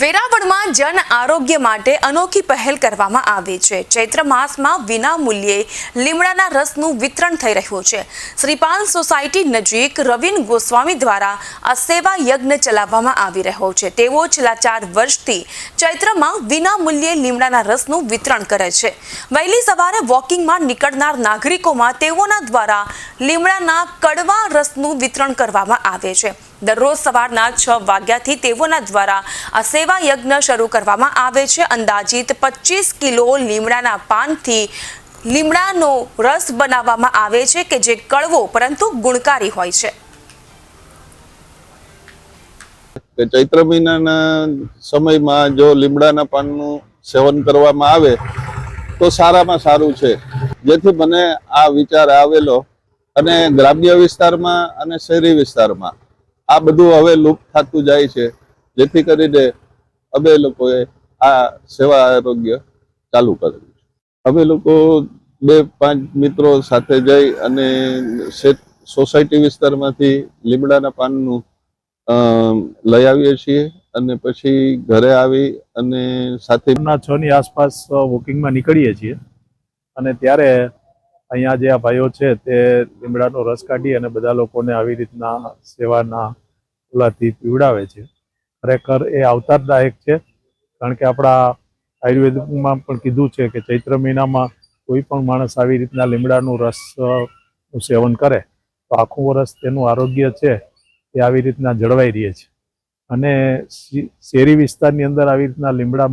વેરાવળમાં જન આરોગ્ય માટે અનોખી પહેલ કરવામાં આવી છે. ચૈત્ર માસમાં વિના મૂલ્યે લીમડાના રસનું વિતરણ થઈ રહ્યું છે. શ્રીપાલ સોસાયટી નજીક રવિન ગોસ્વામી દ્વારા આ સેવા યજ્ઞ ચલાવવામાં આવી રહ્યો છે. તેઓ છેલ્લા ચાર વર્ષથી ચૈત્રમાં વિના મૂલ્યે લીમડાના રસનું વિતરણ કરે છે. વહેલી સવારે વોકિંગમાં નીકળનાર નાગરિકોમાં તેઓના દ્વારા લીમડાના કડવા રસનું વિતરણ કરવામાં આવે છે. દરરોજ સવારના છ વાગ્યાથી તેઓના દ્વારા આ સેવા યજ્ઞ શરૂ કરવામાં આવે છે. અંદાજિત પચીસ કિલો લીમડાના પાનથી લીમડાનો રસ બનાવવામાં આવે છે કે જે કડવો પરંતુ ગુણકારી હોય છે. ચૈત્ર મહિનાના સમયમાં જો લીમડાના પાનનું સેવન કરવામાં આવે તો સારામાં સારું છે. જેથી મને આ વિચાર આવેલો અને ગ્રામ્ય વિસ્તારમાં અને શહેરી વિસ્તારમાં. આ બધું હવે લુપ્ત થતું જાય છે. જેથી કરીને અમે લોકોએ આ સેવા આરોગ્ય ચાલુ કરેલું છે. અમે લોકો બે પાંચ મિત્રો સાથે જઈ અને સોસાયટી વિસ્તારમાંથી લીમડાના પાનનું લઈ આવીએ છીએ અને પછી ઘરે આવી અને સાથે છ ની આસપાસ વોકિંગમાં નીકળીએ છીએ. અને ત્યારે અહીંયા જે આ ભાઈઓ છે તે લીમડાનો રસ કાઢી અને બધા લોકોને આવી રીતના સેવાના ઓલાથી પીવડાવે છે. ખરેખર એ અવતારદાયક છે, કારણ કે આપણા આયુર્વેદમાં પણ કીધું છે કે ચૈત્ર મહિનામાં કોઈ પણ માણસ આવી રીતના લીમડાનું રસનું સેવન કરે, તો આખું વર્ષ તેનું આરોગ્ય છે એ આવી રીતના જળવાઈ રહે છે. અને શહેરી વિસ્તારની અંદર આવી રીતના લીમડા